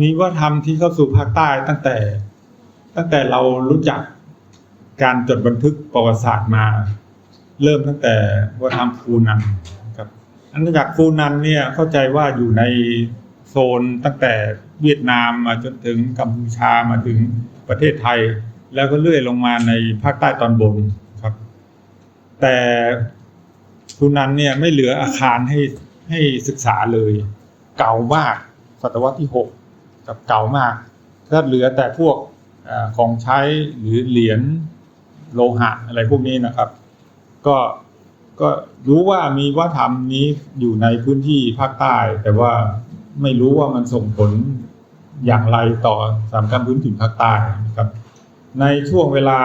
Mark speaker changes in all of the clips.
Speaker 1: มีวัฒนธรรมที่เข้าสู่ภาคใต้ตั้งแต่ ตั้งแต่เรารู้จักการจดบันทึกประวัติศาสตร์มา เริ่มตั้งแต่วัฒนธรรมฟูนันครับอาณาจักรฟูนันเนี่ยเข้าใจว่าอยู่ในโซนตั้งแต่เวียดนามมาจนถึงกัมพูชามาถึงประเทศไทย แล้วก็เลื่อยลงมาในภาคใต้ตอนบนครับ แต่ฟูนันเนี่ยไม่เหลืออาคารให้ให้ศึกษาเลย เก่ามากศตวรรษที่หก กับเก่ามากก็เหลือแต่พวกอของใช้หรือเหรียญโลหะอะไรพวกนี้นะครับ ก็ก็รู้ว่ามีวัฒนธรรมนี้อยู่ในพื้นที่ภาคใต้ แต่ว่าไม่รู้ว่ามันส่งผลอย่างไรต่อสามกรรพื้นถิ่นภาคใต้นะครับ ในช่วงเวลา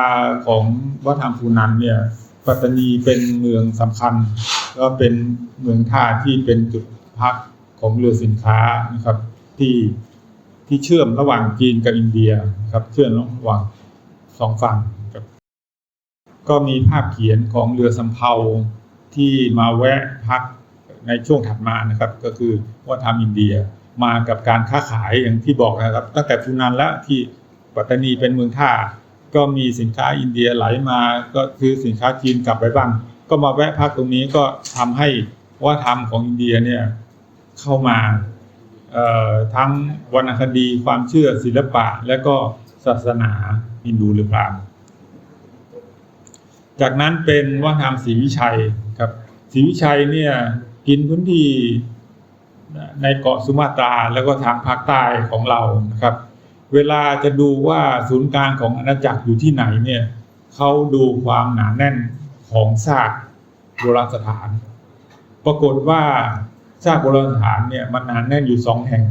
Speaker 1: ของวัฒนธรรมฟูนันเนี่ยปัตตานีเป็นเมืองสำคัญ ก็เป็นเมืองท่าที่เป็นจุดพักของเรือสินค้านะครับ ที่ ที่เชื่อมระหว่างจีนกับอินเดียครับ เชื่อมระหว่างสองฝั่งครับ ก็มีภาพเขียนของเรือสำเภาที่มาแวะพักในช่วงถัดมานะครับ ก็คือว่าทำอินเดียมากับการค้าขายอย่างที่บอกนะครับ ตั้งแต่ฟูนานแล้วที่ปัตตานีเป็นเมืองท่า ก็มีสินค้าอินเดียไหลมา ก็คือสินค้าจีนกลับไปบ้าง ก็มาแวะพักตรงนี้ก็ทำให้ว่าธรรมของอินเดียเนี่ยเข้ามา ทั้งวรรณคดีความเชื่อศิลปะ และก็ศาสนาฮินดูหรือพราหมณ์จากนั้นเป็นวัฒนธรรมศรีวิชัยครับศรีวิชัยเนี่ยกินพื้นที่ในเกาะสุมาตราแล้วก็ทางภาคใต้ของเรานะครับ เวลาจะดูว่าศูนย์กลางของอาณาจักรอยู่ที่ไหนเนี่ยเขาดูความหนาแน่นของซากโบราณสถาน ปรากฏว่า ซากโบราณสถานเนี่ยมันหนาแน่นอยู่สองแห่ง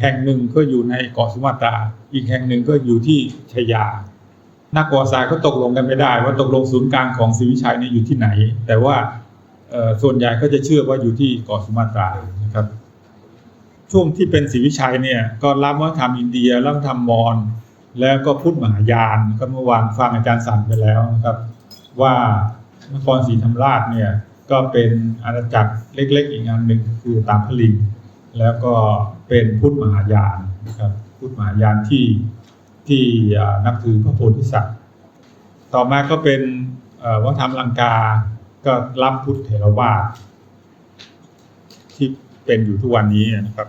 Speaker 1: แห่งหนึ่งก็อยู่ในเกาะสุมาตรา อีกแห่งหนึ่งก็อยู่ที่ชัยา นักประวัติศาสตก็ตกลงกันไม่ได้ ว่าตกลงศูนย์กลางของศรีวิชัยเนี่ยอยู่ที่ไหน แต่ว่าส่วนใหญ่ก็จะเชื่อว่าอยู่ที่เกาะสุมาตรานะครับ ช่วงที่เป็นศรีวิชัยเนี่ยก็รับว่าทำอินเดียรับทำมอญแล้วก็พุทธมหายานก็เมื่อวานฟังอาจารย์สันไปแล้วนะครับ ว่านครศรีธรรมราชเนี่ย ก็เป็นอาณาจักรเล็กๆ อีกอันหนึ่งคือตามพลิงแล้วก็เป็นพุทธมหายานนะครับพุทธมหายานที่ที่นับถือพระโพธิสัตว์ ต่อมาก็เป็นวัฒนธรรมลังกา ก็รับพุทธเถรวาทที่เป็นอยู่ทุกวันนี้นะครับ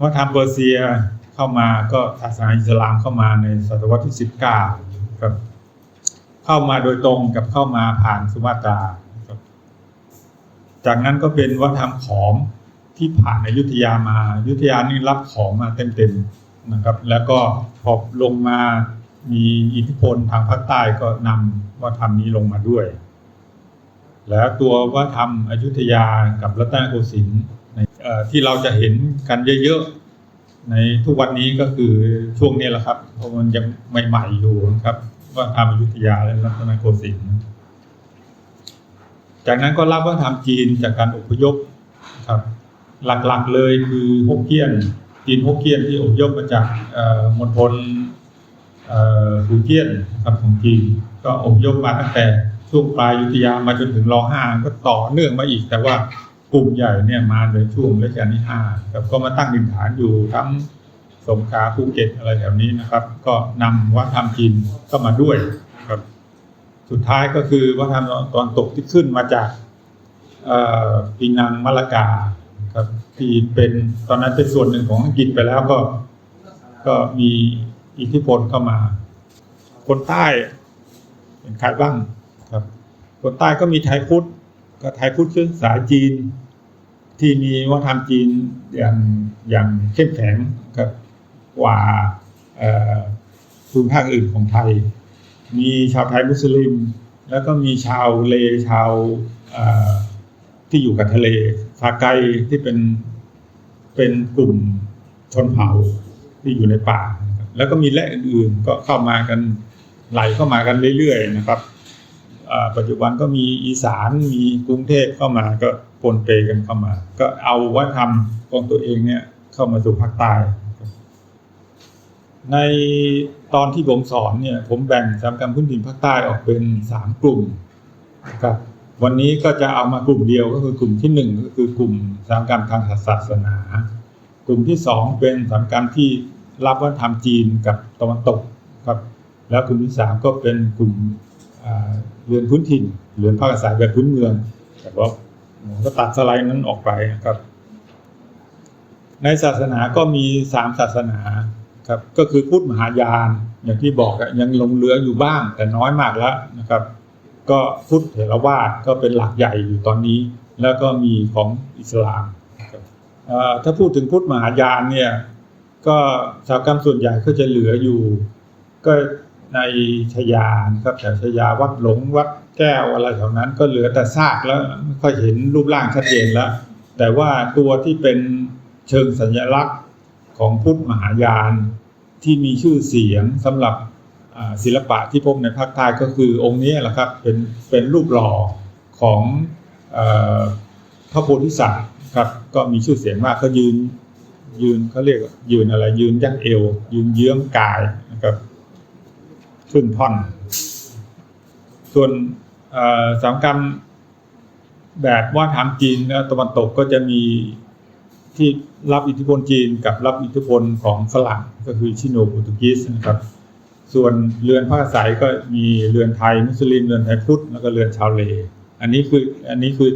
Speaker 1: วัฒนธรรมเปอร์เซียเข้ามาก็ศาสนาอิสลามเข้ามาในศตวรรษที่ 19 ครับ เข้ามาโดยตรงกับเข้ามาผ่านสุมาตรา จากนั้นก็เป็นวัฒนธรรมขอมที่ผ่านอยุธยามาอยุธยานี่รับขอมมาเต็มๆนะครับ แล้วก็พอลงมามีอิทธิพลทางภาคใต้ก็นำวัฒนธรรมนี้ลงมาด้วย แล้วตัววัฒนธรรมอยุธยากับรัตนโกสินทร์ที่เราจะเห็นกันเยอะๆในทุกวันนี้ก็คือช่วงนี้แหละครับเพราะมันยังใหม่ๆอยู่ครับ วัฒนธรรมอยุธยาและรัตนโกสินทร์จากนั้นก็รับวัฒนธรรมจีนจากการอพยพครับ หลักๆเลยคือฮกเกี้ยน จีนฮกเกี้ยนที่อพยพมาจากมณฑลฟูเจี้ยนครับของจีนก็อพยพมาตั้งแต่ช่วงปลายยุธยามาจนถึงรห้าก็ต่อเนื่องมาอีก แต่ว่ากลุ่มใหญ่เนี่ยมาในช่วงรัชกาลที่ห้าครับก็มาตั้งดินฐานอยู่ทั้ง สงขลาภูเก็ตอะไรแถวนี้นะครับ ก็นำวัฒนธรรมจีนเข้ามาด้วยครับ สุดท้ายก็คือวัฒนธรรมตอนตกที่ขึ้นมาจากอ่อปีนังมะละกาครับที่เป็นตอนนั้นเป็นส่วนหนึ่งของอังกฤษไปแล้วก็ ก็มีอิทธิพลเข้ามา คนใต้เป็นใครบ้างครับ คนใต้ก็มีไทยพุทธก็ไทยพุทธเชื้อสายจีน ที่มีวัฒนธรรมจีนอย่างอย่างเข้มแข็ง กว่าภูมิภาคอื่นของไทย มีชาวไทยมุสลิม แล้วก็มีชาวเลชาวที่อยู่กับทะเลฟาไกที่เป็นเป็นกลุ่มชนเผ่าที่อยู่ในป่า แล้วก็มีแหล่อื่นๆก็เข้ามากันไหลเข้ามากันเรื่อยๆนะครับปัจจุบันก็มีอีสานมีกรุงเทพเข้ามาก็ปนเปกันเข้ามา ก็เอาวัฒนธรรมของตัวเองเนี่ยเข้ามาสู่ภาคใต้ ในตอนที่ผมสอนเนี่ย ผมแบ่งสามกรรมพื้นถิ่นภาคใต้ออกเป็นสามกลุ่มนะครับ วันนี้ก็จะเอามากลุ่มเดียวก็คือกลุ่มที่หนึ่งก็คือกลุ่มสามกรรมทางศาสนา กลุ่มที่สองเป็นสานการณ์ที่รับวัฒนธรรมจีนกับตะวันตกครับ แล้วกลุ่มที่สามก็เป็นกลุ่มเรือนพื้นถิ่นเรือนภาคอาศัยแบบพื้นเมือง แต่ว่าผมก็ตัดสไลด์นั้นออกไปครับ ในศาสนาก็มีสามศาสนา ครับ ก็คือพุทธมหายานอย่างที่บอกยังลงเหลืออยู่บ้างแต่น้อยมากแล้วนะครับ ก็พุทธเถรวาทก็เป็นหลักใหญ่อยู่ตอนนี้ แล้วก็มีของอิสลามถ้าพูดถึงพุทธมหายานเนี่ยก็ชาวกรรมส่วนใหญ่ก็จะเหลืออยู่ ก็ในชยานะครับแถวชยาวัดหลงวัดแก้วอะไรแถวนั้นก็เหลือแต่ซากแล้วไม่ค่อยเห็นรูปร่างชัดเจนแล้ว แต่ว่าตัวที่เป็นเชิงสัญลักษณ์ของพุทธมหายาน ที่มีชื่อเสียงสำหรับศิลปะที่พบในภาคใต้ก็คือองค์นี้แหละครับเป็นเป็นรูปหล่อของพระโพธิสัตว์ครับก็มีชื่อเสียงมากเขายืนยืนเขาเรียกยืนอะไร ยืนยั้งเอว ยืนเยื้องกายนะครับครึ่งท่อน ส่วนสามกรรมแบบว่าทำจีนตะวันตกก็จะมี ที่รับอิทธิพลจีนกับรับอิทธิพลของฝรั่งก็คือชิโนโปรตุกีสนะครับ ส่วนเรือนภาคอาศัยก็มีเรือนไทยมุสลิมเรือนไทยพุทธแล้วก็เรือนชาวเลอันนี้คืออันนี้คือ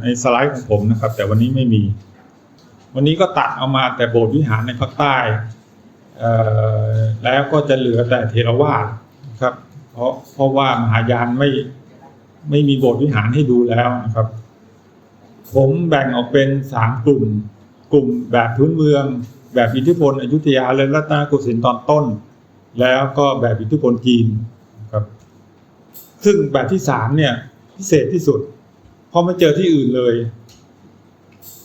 Speaker 1: ในสไลด์ของผมนะครับ แต่วันนี้ไม่มี วันนี้ก็ตัดเอามาแต่โบสถ์วิหารในภาคใต้แล้วก็จะเหลือแต่เทรวาสครับ เพราะเพราะว่ามหายานไม่ไม่มีโบสถ์วิหารให้ดูแล้วนะครับ ผมแบ่งออกเป็นสามกลุ่ม กลุ่มแบบพื้นเมือง แบบอิทธิพลอยุธยาและรัตนโกสินทร์ตอนต้น แล้วก็แบบอิทธิพลจีนครับ ซึ่งแบบที่สามเนี่ยพิเศษที่สุด เพราะไม่เจอที่อื่นเลย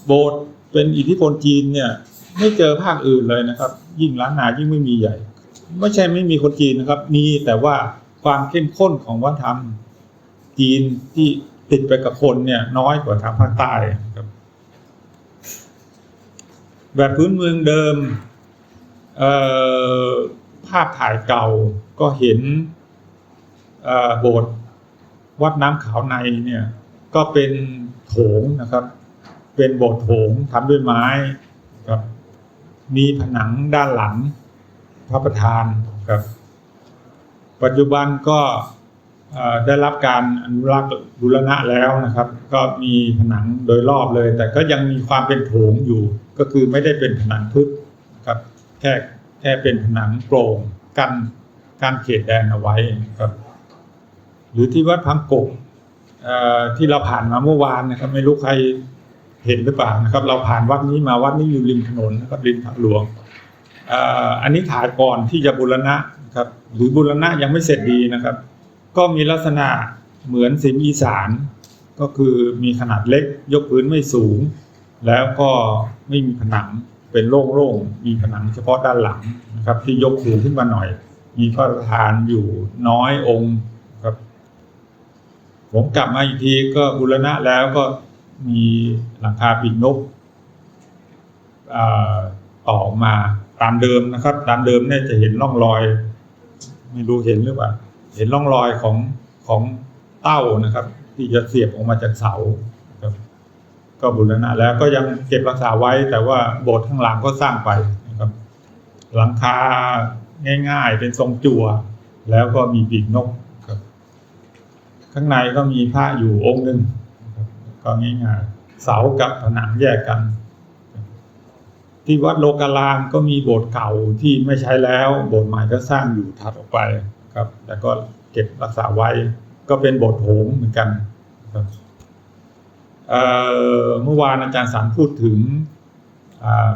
Speaker 1: โบสถ์เป็นอิทธิพลจีนเนี่ย ไม่เจอภาคอื่นเลยนะครับ ยิ่งล้านนายิ่งไม่มีใหญ่ ไม่ใช่ไม่มีคนจีนนะครับ มีแต่ว่าความเข้มข้นของวัฒนธรรมจีนที่ ติดไปกับคนเนี่ยน้อยกว่าทางภาคใต้ครับ แบบพื้นเมืองเดิมภาพถ่ายเก่าก็เห็นโบสถ์วัดน้ำขาวในเนี่ยก็เป็นโถงนะครับ เป็นโบสถ์โถงทำด้วยไม้ครับมีผนังด้านหลังพระประธานครับ ปัจจุบันก็ ได้รับการอนุรักษ์บูรณะแล้วนะครับ ก็มีผนังโดยรอบเลย แต่ก็ยังมีความเป็นโถงอยู่ ก็คือไม่ได้เป็นผนังทึบนะครับแค่แค่เป็นผนังโปร่งกันการเขตแดนเอาไว้นะครับ หรือที่วัดพังกกที่เราผ่านมาเมื่อวานนะครับ ไม่รู้ใครเห็นหรือเปล่านะครับ เราผ่านวัดนี้มาวัดนี้อยู่ริมถนนนะครับริมทางหลวงอ่ออันนี้ถ่ายก่อนที่จะบูรณะนะครับ หรือบูรณะยังไม่เสร็จดีนะครับ ก็มีลักษณะเหมือนสิมอีสาน ก็คือมีขนาดเล็กยกพื้นไม่สูง แล้วก็ไม่มีผนังเป็นโล่งๆมีผนังเฉพาะด้านหลังนะครับ ที่ยกสูงขึ้นมาหน่อย มีพระประธานอยู่น้อยองค์ครับ ผมกลับมาอีกทีก็บูรณะแล้วก็มีหลังคาปีกนกเอ่อต่อมาตามเดิมนะครับ ตามเดิมเนี่ยจะเห็นร่องรอย ไม่รู้เห็นหรือเปล่า เห็นร่องรอยของของเต้านะครับ ที่จะเสียบออกมาจากเสาครับก็บูรณะแล้วก็ยังเก็บรักษาไว้ แต่ว่าโบสถ์ข้างหลังก็สร้างไปนะครับ หลังคาง่าย ๆ เป็นทรงจั่ว แล้วก็มีปีกนกครับ ข้างในก็มีพระอยู่องค์หนึ่งก็ง่ายๆเสากับผนังแยกกัน ที่วัดโลการามก็มีโบสถ์เก่าที่ไม่ใช้แล้ว โบสถ์ใหม่ก็สร้างอยู่ถัดออกไป ครับแต่ก็เก็บรักษาไว้ ก็เป็นบสถ์โถงเหมือนกันครับเมื่อวานอาจารย์สารพูดถึง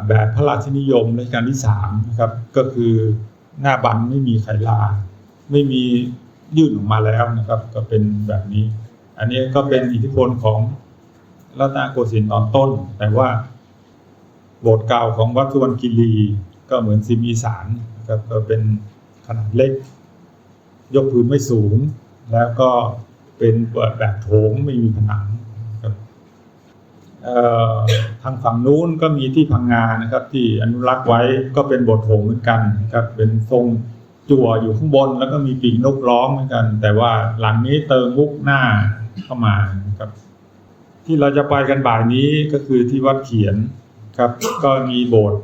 Speaker 1: แบบพระราชนิยมรัชกาลที่สามนะครับ ก็คือหน้าบันไม่มีไขลา ไม่มียื่นออกมาแล้วนะครับ ก็เป็นแบบนี้ อันนี้ก็เป็นอิทธิพลของรัตนโกสินทร์ตอนต้น แต่ว่าโบสถ์เก่าของวัดสุวรรณคีรีก็เหมือนซิมีสานนะครับก็เป็นขนาดเล็ก ยกพื้นไม่สูง แล้วก็เป็นแบบโถงไม่มีผนังทางฝั่งนู้นก็มีที่พังงานะครับ ที่อนุรักษ์ไว้ก็เป็นโบสถ์โถงเหมือนกันครับ เป็นทรงจั่วอยู่ข้างบน แล้วก็มีปีกนกร้องเหมือนกัน แต่ว่าหลังนี้เติมมุกหน้าเข้ามาครับ ที่เราจะไปกันบ่ายนี้ก็คือที่วัดเขียนครับ ก็มีโบสถ์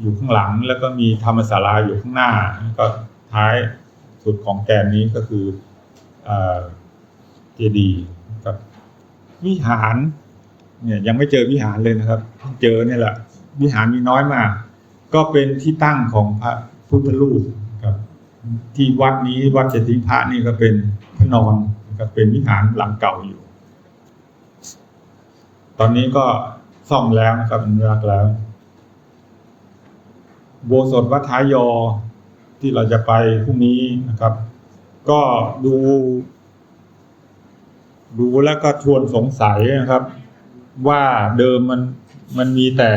Speaker 1: อยู่ข้างหลัง แล้วก็มีธรรมศาลาอยู่ข้างหน้าก็ท้าย สุดของแกนนี้ก็คือเจดีย์ครับวิหาร เนี่ยยังไม่เจอวิหารเลยนะครับเพิ่งเจอเนี่ยแหละวิหารมีน้อยมาก ก็เป็นที่ตั้งของพระพุทธรูปครับ ที่วัดนี้วัดเจดีย์พระนี่ก็เป็นพระนอนก็เป็นวิหารหลังเก่าอยู่ ตอนนี้ก็ซ่อมแล้วนะครับอนุรักษ์แล้วโบสถ์วัดท้ายยอ ที่เราจะไปพรุ่งนี้นะครับ ก็ดู ดูแล้วก็ชวนสงสัยนะครับ ว่าเดิมมันมันมีแต่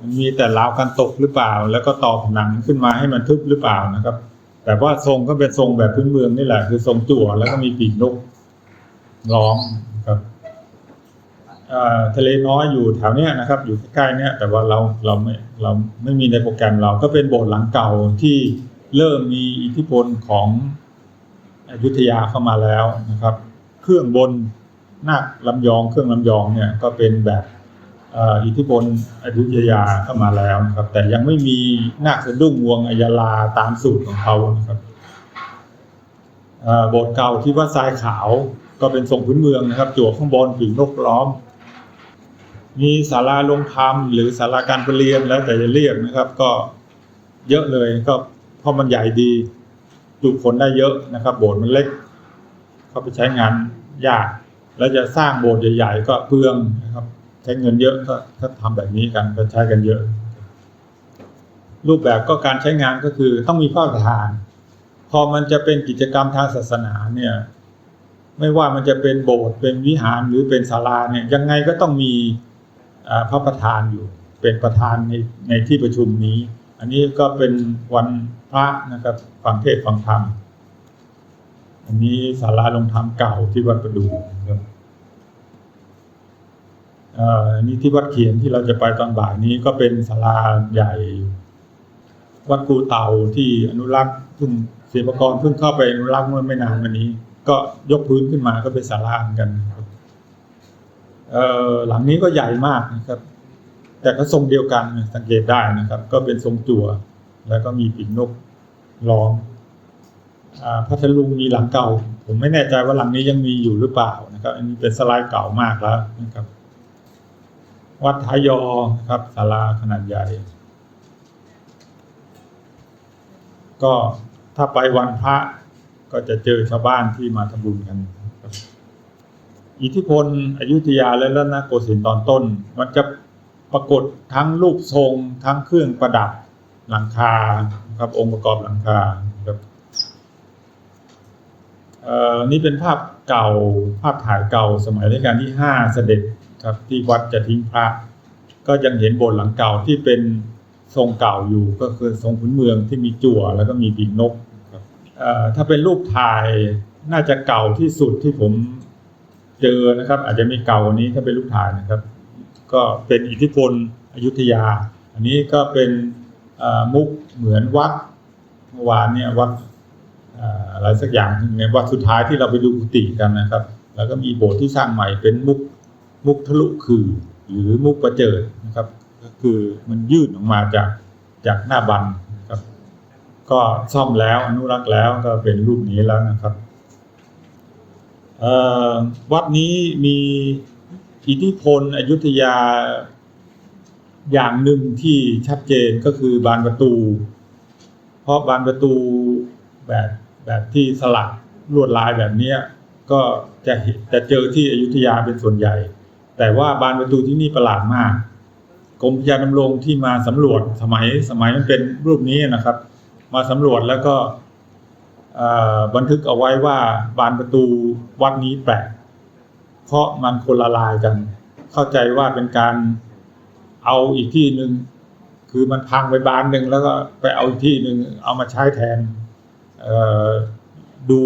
Speaker 1: มันมีแต่ราวกันตกหรือเปล่า แล้วก็ตอกหนังขึ้นมาให้มันทึบหรือเปล่านะครับ แต่ว่าทรงก็เป็นทรงแบบพื้นเมืองนี่แหละ คือทรงจั่วแล้วก็มีปีกนกล้อม ทะเลน้อยอยู่แถวเนี้ยนะครับ อยู่ใกล้ๆเนี้ยแต่ว่าเราเราไม่เราไม่มีในโปรแกรมเราก็เป็นโบสถ์หลังเก่าที่เริ่มมีอิทธิพลของอยุธยาเข้ามาแล้วนะครับ เครื่องบนนาคลำยองเครื่องลำยองเนี่ยก็เป็นแบบอิทธิพลอยุธยาเข้ามาแล้วนะครับ แต่ยังไม่มีนาคสะดุ้งวงอัยาลาตามสูตรของเขานะครับโบสถ์เก่าที่วัดทรายขาวก็เป็นทรงพื้นเมืองนะครับจั่วข้างบนปีกนกล้อม มีศาลาลงธรรมหรือศาลาการประเรียนแล้วแต่จะเรียกนะครับ ก็เยอะเลยก็เพราะมันใหญ่ดีจุคนได้เยอะนะครับ โบสถ์มันเล็กเข้าไปใช้งานยาก แล้วจะสร้างโบสถ์ใหญ่ๆ ก็เปลืองนะครับ ใช้เงินเยอะก็ทำแบบนี้กันก็ใช้กันเยอะ รูปแบบก็การใช้งานก็คือต้องมีพระประธาน พอมันจะเป็นกิจกรรมทางศาสนาเนี่ยไม่ว่ามันจะเป็นโบสถ์เป็นวิหารหรือเป็นศาลาเนี่ยยังไงก็ต้องมี พระประธานอยู่ เป็นประธานในในที่ประชุมนี้ อันนี้ก็เป็นวันพระนะครับฟังเทศฟังธรรมอันนี้ศาลาลงธรรมเก่าที่วัดประดูนะครับเอ่ออันนี้ที่วัดเขียนที่เราจะไปตอนบ่ายนี้ก็เป็นศาลาใหญ่ วัดกูเต่าที่อนุรักษ์เพิ่งศิลปากรเพิ่งเข้าไปอนุรักษ์เมื่อไม่นานมานี้ ก็ยกพื้นขึ้นมาก็เป็นศาลาเหมือนกันครับ หลังนี้ก็ใหญ่มากนะครับ แต่ก็ทรงเดียวกันสังเกตได้นะครับ ก็เป็นทรงจั่ว แล้วก็มีปีกนกล้อมอพัทลุงมีหลังเก่า ผมไม่แน่ใจว่าหลังนี้ยังมีอยู่หรือเปล่านะครับ อันนี้เป็นสไลด์เก่ามากแล้วนะครับ วัดท้ายยอนะครับศาลาขนาดใหญ่ ก็ถ้าไปวันพระก็จะเจอชาวบ้านที่มาทำบุญกัน อิทธิพลอยุธยาและรัตนโกสินทร์ตอนต้น มันจะปรากฏทั้งรูปทรงทั้งเครื่องประดับหลังคาครับองค์ประกอบหลังคาครับเออนี่เป็นภาพเก่าภาพถ่ายเก่าสมัยรัชกาลที่ห้าเสด็จครับที่วัดจะทิ้งพระ ก็ยังเห็นโบสถ์หลังเก่าที่เป็นทรงเก่าอยู่ก็คือทรงพื้นเมืองที่มีจั่วแล้วก็มีปีกนกครับเอ่อถ้าเป็นรูปถ่ายน่าจะเก่าที่สุดที่ผม เจอนะครับ อาจจะมีเก่ากว่านี้ถ้าเป็นรูปถ่ายนะครับ ก็เป็นอิทธิพลอยุธยา อันนี้ก็เป็นมุกเหมือนวัดเมื่อวานเนี่ยวัดอะไรสักอย่างหนึ่งในวัดสุดท้ายที่เราไปดูกุฏิกันนะครับ แล้วก็มีโบสถ์ที่สร้างใหม่เป็นมุกมุกทะลุคือหรือมุกประเจิดนะครับ ก็คือมันยืดออกมาจากจากหน้าบันนะครับ ก็ซ่อมแล้วอนุรักษ์แล้วก็เป็นรูปนี้แล้วนะครับ วัดนี้มีอิทธิพลอยุธยาอย่างหนึ่งที่ชัดเจนก็คือบานประตู เพราะบานประตูแบบแบบที่สลักลวดลายแบบเนี้ยก็จะจะเจอที่อยุธยาเป็นส่วนใหญ่ แต่ว่าบานประตูที่นี่ประหลาดมากกรมพระยาดำรงที่มาสำรวจสมัยสมัยมันเป็นรูปนี้นะครับ มาสำรวจแล้วก็ บันทึกเอาไว้ว่าบานประตูวัดนี้แปลกเพราะมันคนละลายกัน เข้าใจว่าเป็นการเอาอีกที่หนึ่งคือมันพังไปบานหนึ่งแล้วก็ไปเอาอีกที่หนึ่งเอามาใช้แทนดู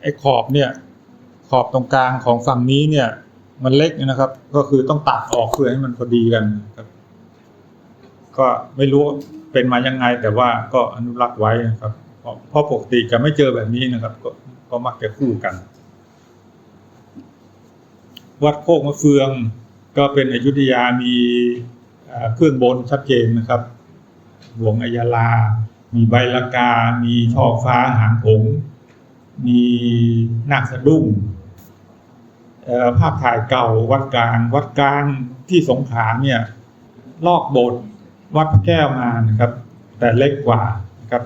Speaker 1: ไอ้ขอบเนี่ยขอบตรงกลางของฝั่งนี้เนี่ย มันเล็กนะครับ ก็คือต้องตัดออกเพื่อให้มันพอดีกันครับ ก็ไม่รู้เป็นมายังไงแต่ว่าก็อนุรักษ์ไว้นะครับ เพราะปกติจะไม่เจอแบบนี้นะครับ ก็ก็มักจะคู่กัน วัดโคกมะเฟือง ก็เป็นอยุธยามีเครื่องบนชัดเจนนะครับ หลวงอัยาลา มีใบละกา มีช่อฟ้าหางหงมีนาคสะดุ้งภาพถ่ายเก่าวัดกลาง วัดกลางที่สงขลาเนี่ย ลอกโบสถ์วัดพระแก้วมานะครับ แต่เล็กกว่านะครับ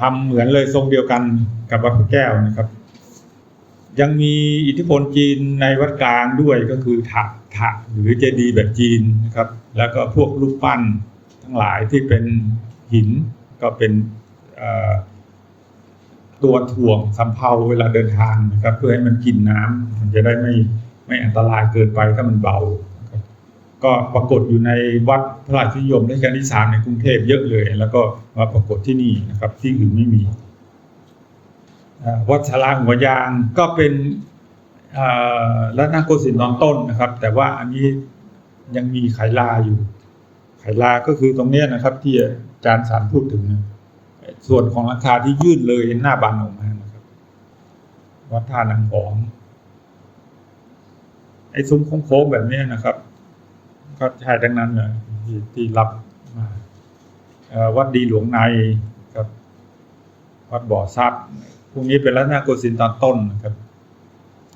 Speaker 1: ทำเหมือนเลยทรงเดียวกันกับวัดพระแก้วนะครับ ยังมีอิทธิพลจีนในวัดกลางด้วยก็คือถักถักหรือเจดีย์แบบจีนนะครับ แล้วก็พวกรูปปั้นทั้งหลายที่เป็นหินก็เป็นตัวถ่วงสำเภาเวลาเดินทางนะครับ เพื่อให้มันกินน้ำมันจะได้ไม่ไม่อันตรายเกินไปถ้ามันเบา ก็ปรากฏอยู่ในวัดพระราชนิยมรัชกาลที่สามในกรุงเทพเยอะเลย แล้วก็มาปรากฏที่นี่นะครับที่อื่นไม่มีวัดสาราหัวยางก็เป็นรัตนโกสินทร์ตอนต้นนะครับ แต่ว่าอันนี้ยังมีไขลาอยู่ ไขลาก็คือตรงนี้นะครับ ที่อาจารย์สารพูดถึง ส่วนของราคาที่ยื่นเลยหน้าบานออกมานะครับ วัดท่านางหองไอ้ซุ้มโค้งๆแบบนี้นะครับ ก็ใช่ดังนั้นเลยที่ที่รับมาวัดดีหลวงในครับ วัดบ่อซับพวกนี้เป็นรัตนโกสินทร์ตอนต้นนะครับ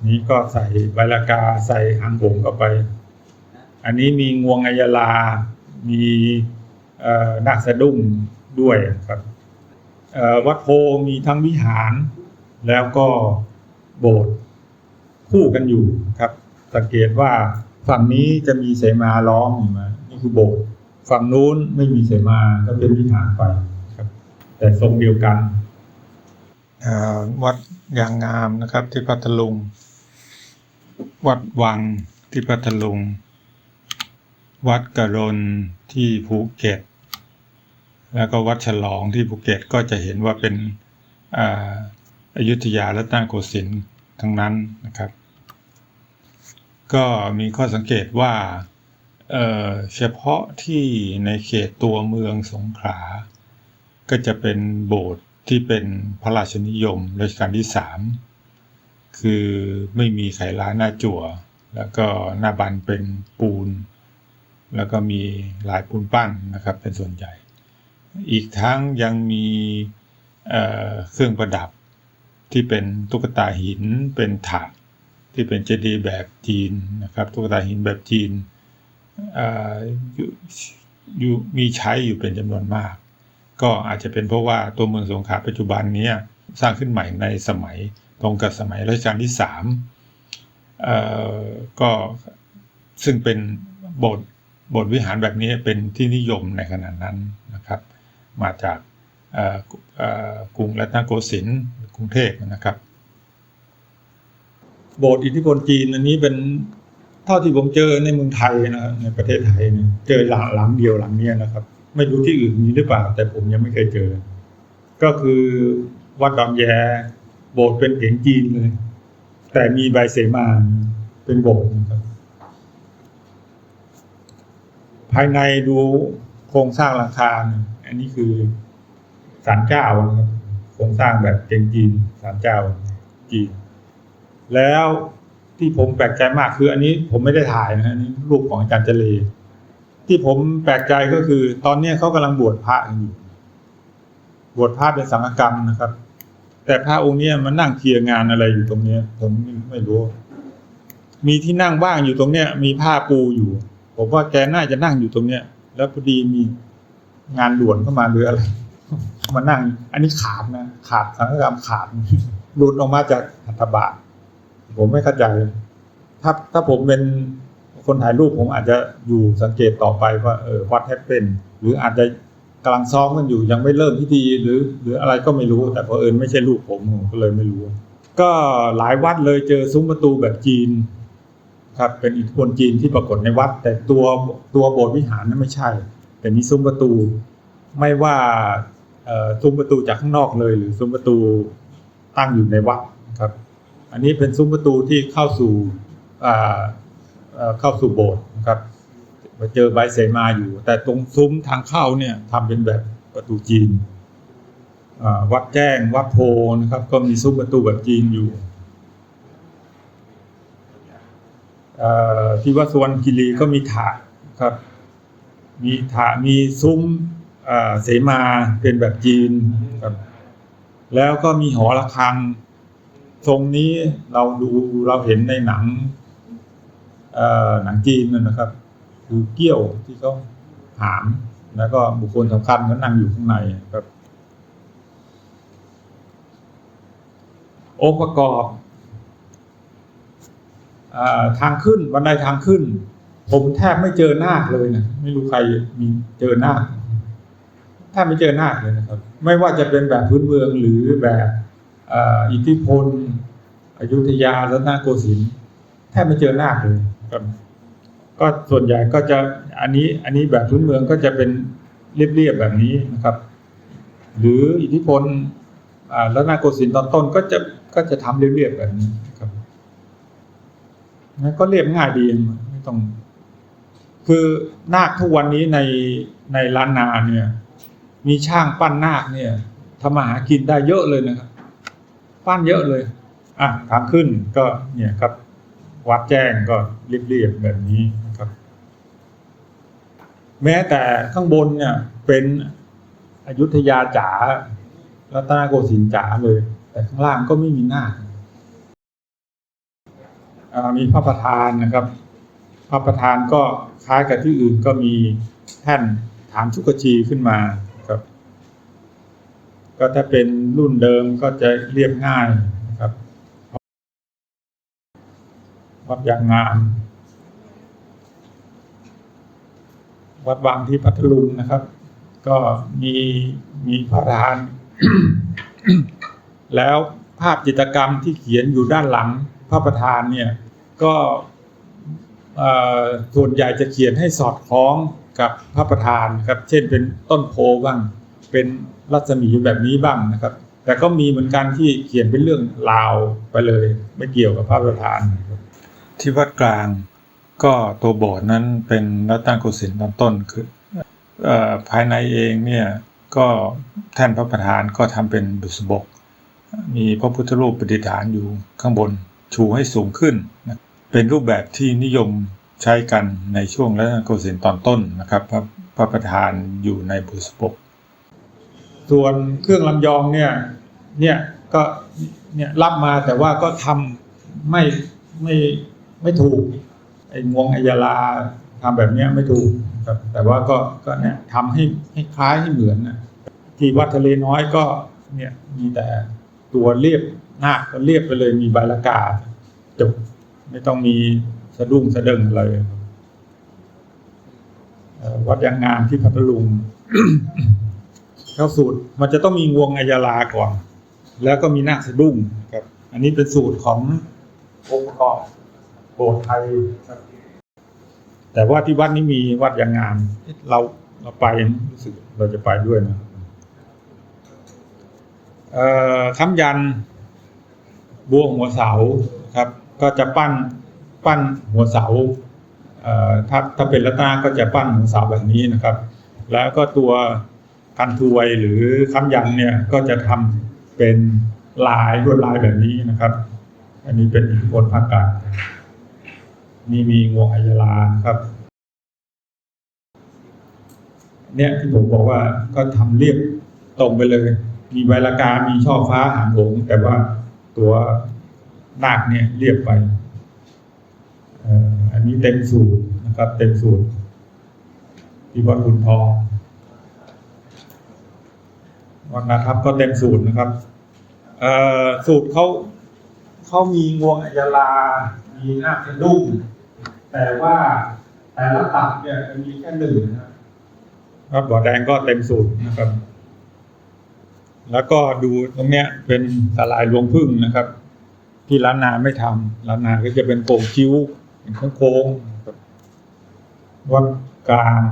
Speaker 1: นี้ก็ใส่ใบละกาใส่หางหงเข้าไป อันนี้มีงวงอัยาลา มีนาคสะดุ้งด้วยครับวัดโพมีทั้งวิหาร แล้วก็โบสถ์คู่กันอยู่ครับ สังเกตว่า ฝั่งนี้จะมีเสมาล้อมอยู่มานี่คือโบสถ์ฝั่งนู้นไม่มีเสมาก็เป็นวิหารไปครับ แต่ทรงเดียวกันวัดยางงามนะครับ ที่พัทลุง วัดวังที่พัทลุง วัดกระรนที่ภูเก็ต แล้วก็วัดฉลองที่ภูเก็ตก็จะเห็นว่าเป็นอาอยุธยาและตนโกสินทร์ทั้งนั้นนะครับ ก็มีข้อสังเกตว่าเฉพาะที่ในเขตตัวเมืองสงขลา ก็จะเป็นโบสถ์ที่เป็นพระราชนิยมรัชกาลที่สามคือไม่มีไขลาหน้าจั่ว แล้วก็หน้าบันเป็นปูน แล้วก็มีลายปูนปั้นนะครับเป็นส่วนใหญ่ อีกทั้งยังมีเเครื่องประดับที่เป็นตุ๊กตาหินเป็นถาด ที่เป็นเจดีย์แบบจีนนะครับตุ๊กตาหินแบบจีนอยู่ยมีใช้อยู่เป็นจำนวนมาก ก็อาจจะเป็นเพราะว่าตัวเมืองสงขลาปัจจุบันนี้สร้างขึ้นใหม่ในสมัยตรงกับสมัยรัชกาลที่สามก็ซึ่งเป็นโบสถ์โบสถ์วิหารแบบนี้เป็นที่นิยมในขณะนั้นนะครับ มาจากกรุงรัตนโกสินทร์กรุงเทพนะครับ โบสถ์อิทธิพลจีนอันนี้เป็นเท่าที่ผมเจอในเมืองไทยนะครับในประเทศไทยเนี่ยเจอหลังหลังเดียวหลังเนี้ยนะครับ ไม่รู้ที่อื่นมีหรือเปล่า แต่ผมยังไม่เคยเจอ ก็คือวัดดอนแยโบสถ์เป็นเสียงจีนเลย แต่มีใบเสมาเป็นโบสถ์นะครับ ภายในดูโครงสร้างหลังคาเนี่ยอันนี้คือศาลเจ้านะครับโครงสร้างแบบเจงจีนศาลเจ้าจีน แล้วที่ผมแปลกใจมากคืออันนี้ผมไม่ได้ถ่ายนะอันนี้รูปของอาจารย์เจเลที่ผมแปลกใจก็คือ ตอนเนี้เขากำลังบวชพระอยู่บวชพระเป็นสังฆกรรมนะครับ แต่พระองค์เนี้ยมันนั่งเคลียร์งานอะไรอยู่ตรงเนี้ย ผมไม่รู้ มีที่นั่งว่างอยู่ตรงเนี้ย มีผ้าปูอยู่ ผมว่าแกน่าจะนั่งอยู่ตรงเนี้ย แล้วพอดีมีงานด่วนเข้ามาหรืออะไรมานั่ง อันนี้ขาดนะขาดสังฆกรรมขาดหลุดออกมาจากหัตบาท ผมไม่เข้าใจ ถ้าถ้าผมเป็นคนถ่ายรูปผมอาจจะอยู่สังเกตต่อไปว่าเออวัดแฮปเป็นหรืออาจจะกำลังซ้อมกันอยู่ยังไม่เริ่มพิธีหรือ หรืออะไรก็ไม่รู้ แต่พอเอิญไม่ใช่รูปผมผมก็เลยไม่รู้ ก็หลายวัดเลยเจอซุ้มประตูแบบจีน ครับ เป็นอิทธิพลจีนที่ปรากฏในวัด แต่ตัวตัวโบสถ์วิหารนั้นไม่ใช่ แต่มีซุ้มประตู ไม่ว่าเออซุ้มประตูจากข้างนอกเลย หรือซุ้มประตูตั้งอยู่ในวัดครับ อันนี้เป็นซุ้มประตูที่เข้าสู่เข้าสู่โบสถ์นะครับมาเจอใบเสมาอยู่ แต่ตรงซุ้มทางเข้าเนี่ยทำเป็นแบบประตูจีนวัดแจ้งวัดโพนะครับ ก็มีซุ้มประตูแบบจีนอยู่ที่วัดสวนกิรีก็มีถาครับ มีถามีซุ้มเอ่อเสมาเป็นแบบจีนครับ แล้วก็มีหอระฆัง ทรงนี้เราดูเราเห็นในหนังหนังจีนนะครับ คือเกี้ยวที่เขาหาม แล้วก็บุคคลสำคัญก็นั่งอยู่ข้างในครับ องค์ประกอบอทางขึ้นบันไดทางขึ้น ผมแทบไม่เจอหน้าเลยนะไม่รู้ใครมีเจอหน้าแทบไม่เจอหน้าเลยนะครับ ไม่ว่าจะเป็นแบบพื้นเมืองหรือแบบ อาอิทธิพลอยุธยาและนาโกสินทร์แทบไม่เจอนาคเลยครับก็ส่วนใหญ่ก็จะอันนี้อันนี้แบบพื้นเมืองก็จะเป็นเรียบๆแบบนี้นะครับ หรืออิทธิพลอ่าแล้วนาโกสินทร์ตอนต้นก็จะก็จะทำเรียบๆแบบนี้ครับงั้นก็เรียบง่ายดีไม่ต้อง คือนาคทุกวันนี้ในในล้านนาเนี่ย มีช่างปั้นนาคเนี่ยทำมาหากินได้เยอะเลยนะครับ ปั้นเยอะเลย อะทางขึ้นก็เนี่ยครับ วัดแจ้งก็เรียบๆแบบนี้นะครับ แม้แต่ข้างบนเนี่ย เป็นอยุธยาจ๋ารัตนโกสินทร์จ๋าเลย แต่ข้างล่างก็ไม่มีหน้าอ่ามีพระประธานนะครับ พระประธานก็คล้ายกับที่อื่นก็มีแท่นฐานชุกชีขึ้นมา ก็ถ้าเป็นรุ่นเดิมก็จะเรียบง่ายนะครับวัดยางงาม วัดบางที่พัทลุงนะครับ ก็มีมีพระประธาน แล้วภาพจิตรกรรมที่เขียนอยู่ด้านหลังพระประธานเนี่ย ก็ส่วนใหญ่จะเขียนให้สอดคล้องกับพระประธานครับ เช่นเป็นต้นโพบ้าง เป็นรัศมีแบบนี้บ้างนะครับ แต่ก็มีเหมือนกันที่เขียนเป็นเรื่องราวไปเลย ไม่เกี่ยวกับพระประธาน ที่วัดกลางก็ตัวโบสถ์นั้นเป็นรัตนโกสินทร์ตอนต้นคือภายในเองเนี่ยก็แท่นพระประธานก็ทำเป็นบุษบก มีพระพุทธรูปประดิษฐานอยู่ข้างบนชูให้สูงขึ้น เป็นรูปแบบที่นิยมใช้กันในช่วงรัตนโกสินทร์ตอนต้นนะครับพระพระประธานอยู่ในบุษบก ส่วนเครื่องลำยองเนี่ยเนี่ยก็เนี่ยรับมาแต่ว่าก็ทำไม่ไม่ไม่ถูกไอ้งวงอัยาลาทำแบบเนี้ยไม่ถูกครับแต่ว่าก็ก็เนี่ยทำให้ให้คล้ายให้เหมือนนะที่วัดทะเลน้อยก็เนี่ยมีแต่ตัวเรียบหน้าก็เรียบไปเลยมีใบละกาจบไม่ต้องมีสะดุ้งสะดึงเลยครับเอ่อวัดยางงามที่พัทลุง เข้าสูตรมันจะต้องมีงวงอัยลาก่อน แล้วก็มีนาคสะดุ้งครับ อันนี้เป็นสูตรขององค์ประกอบโบสถ์ไทยครับ แต่ว่าที่วัดนี้มีวัดยางงามเราเราไปรู้สึกเราจะไปด้วยนะคำยันบัวหัวเสาครับ ก็จะปั้นปั้นหัวเสาถ้าถ้าเป็นรัตนาก็จะปั้นหัวเสาแบบนี้นะครับ แล้วก็ตัว กันทวยหรือค้ำยันเนี่ยก็จะทำเป็นลายลวดลายแบบนี้นะครับ อันนี้เป็นอิทธิพลภาคกลางนี่มีงวงอัยลานะครับ เนี่ยที่ผมบอกว่าก็ทำเรียบตรงไปเลย มีใบละกา มีช่อฟ้าหางหงแต่ว่าตัวนาคเนี่ยเรียบไปอันนี้เต็มสูตรนะครับ เต็มสูตรที่วัดบุญทอง วัดนาทับ ก็เต็มสูตรนะครับเออสูตรเขาเขามีงวงอัยลา มีหน้าคสะดุ้งแต่ว่าแต่ละตับเนี่ยมีแค่หนึ่งนะครับครับบ่อแดงก็เต็มสูตรนะครับ แล้วก็ดูตรงเนี้ยเป็นสลายรวงพึ่งนะครับ ที่ร้านนาไม่ทำร้านนาก็จะเป็นโป่งคิ้วเป็นโค้งๆครับวัดกลาง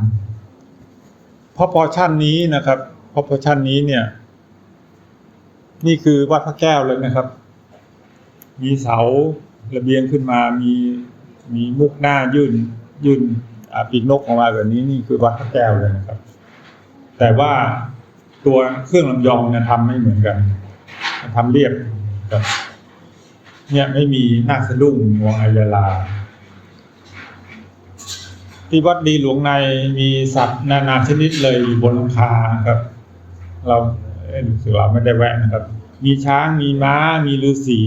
Speaker 1: พอพอชั่นนี้นะครับ พอพอชั่นนี้เนี่ย นี่คือวัดพระแก้วเลยนะครับ มีเสาระเบียงขึ้นมา มีมีมุกหน้ายื่น ยื่นอ่าปีกนกออกมาแบบนี้นี่คือวัดพระแก้วเลยนะครับ แต่ว่าตัวเครื่องลำยองเนี่ยทำไม่เหมือนกันทำเรียบครับเนี่ยไม่มีหน้าสะดุ้งงวงอัยาลา ที่วัดดีหลวงในมีสัตว์นานาชนิดเลยอยู่บนหลังคาครับ เราเอ้ยรู้สึกว่าไม่ได้แวะนะครับ มีช้างมีม้า มีฤาษี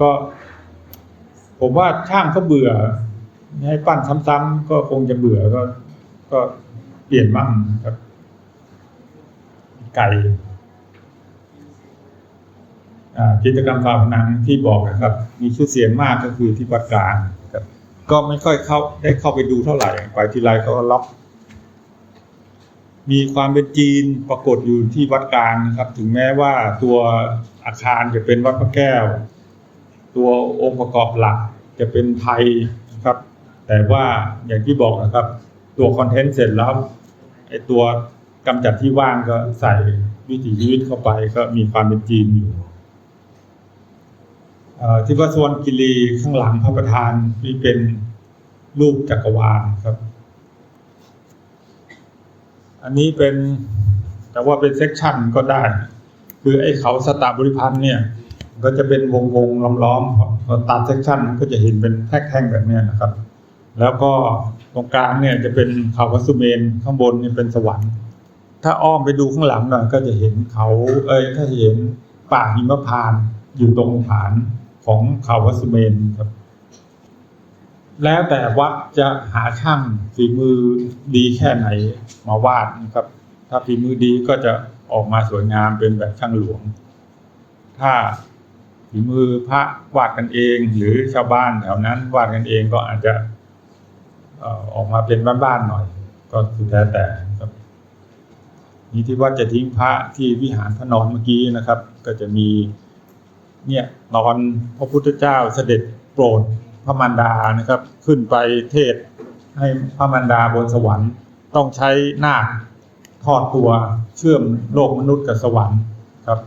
Speaker 1: ก็ ผมว่าช่างเขาเบื่อ ให้ปั้นซ้ำๆก็คงจะเบื่อก็ ก็เปลี่ยนบ้างครับ ไก่กิจกรรมฝาผนังที่บอกนะครับ มีชื่อเสียงมากก็คือที่วัดกลางครับ ก็ไม่ค่อยเข้าได้เข้าไปดูเท่าไหร่ไปทีไรเขาก็ล็อก มีความเป็นจีนปรากฏอยู่ที่วัดกลางนะครับ ถึงแม้ว่าตัวอาคารจะเป็นวัดพระแก้ว ตัวองค์ประกอบหลักจะเป็นไทยนะครับ แต่ว่าอย่างที่บอกนะครับ ตัวคอนเทนต์เสร็จแล้วไอตัวกำจัดที่ว่างก็ใส่วิถีชีวิตเข้าไปก็มีความเป็นจีนอยู่ที่วัดสวนกิรีข้างหลังพระประธานที่เป็นรูปจักรวาลครับ อันนี้เป็นแต่ว่าเป็นเซกชันก็ได้ คือไอ้เขาสตาบริพันธ์เนี่ย ก็จะเป็นวงวงล้อมล้อมๆพอตัดเซกชันก็จะเห็นเป็นแท่งๆแบบนี้นะครับ แล้วก็ตรงกลางเนี่ยจะเป็นเขาวัดสุเมนข้างบนเนี่ยเป็นสวรรค์ ถ้าอ้อมไปดูข้างหลังหน่อยก็จะเห็นเขาเอ้ยถ้าเห็นป่าหิมพานต์อยู่ตรงฐานของเขาวัดสุเมนครับ แล้วแต่วัดจะหาช่างฝีมือดีแค่ไหนมาวาดนะครับ ถ้าฝีมือดีก็จะออกมาสวยงามเป็นแบบช่างหลวง ถ้าฝีมือพระวาดกันเอง หรือชาวบ้านแถวนั้น วาดกันเองก็อาจจะออกมาเป็นบ้านๆหน่อย ก็สุดแท้แต่ครับนี่ที่วัดจะทิ้งพระที่วิหารพระนอนเมื่อกี้นะครับ ก็จะมีเนี่ยตอนพระพุทธเจ้าเสด็จโปรด ระมารดานะครับ ขึ้นไปเทศให้พระมารดาบนสวรรค์ต้องใช้นาคทอดตัวเชื่อมโลกมนุษย์กับสวรรค์ครับ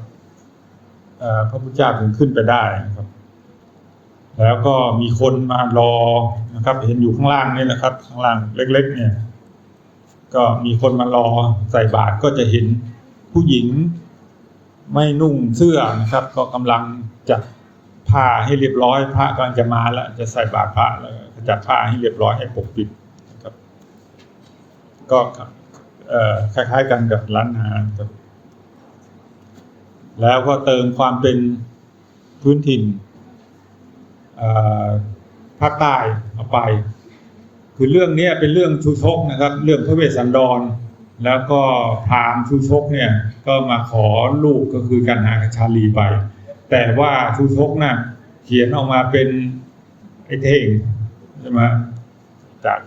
Speaker 1: พระพุทธเจ้าถึงขึ้นไปได้นะครับ แล้วก็มีคนมารอนะครับ เห็นอยู่ข้างล่างนี่นะครับ ข้างล่างเล็ก ๆ เนี่ย ก็มีคนมารอใส่บาตรก็จะเห็นผู้หญิงไม่นุ่งเสื้อนะครับ ก็กำลังจัด ผ้าให้เรียบร้อย พระกำลังจะมาแล้ว จะใส่บาตรพระแล้วก็จัดผ้าให้เรียบร้อยให้ปกปิดครับ ก็คล้ายๆกันกับร้านอาหารครับ แล้วก็เติมความเป็นพื้นถิ่นภาคใต้เอาไป คือเรื่องนี้เป็นเรื่องชูชกนะครับ เรื่องพระเวสสันดร แล้วก็พามชูชกเนี่ย ก็มาขอลูกก็คือกันหากชาลีไป แต่ว่าชูชกน่ะเขียนออกมาเป็นไอ้เท่งใช่ไหมจาก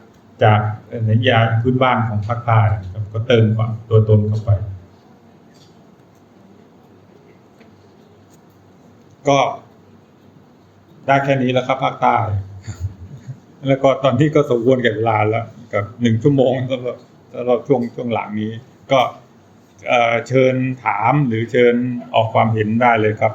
Speaker 1: จากนิยายพื้นบ้านของภาคใต้ครับก็เติมความตัวตนเข้าไป ก็ได้แค่นี้แล้วครับภาคใต้ แล้วก็ตอนที่ก็สมควรแก่เวลาแล้วกับหนึ่งชั่วโมงสำหรับสำหรับช่วงช่วงหลังนี้ ก็เชิญถามหรือเชิญออกความเห็นได้เลยครับ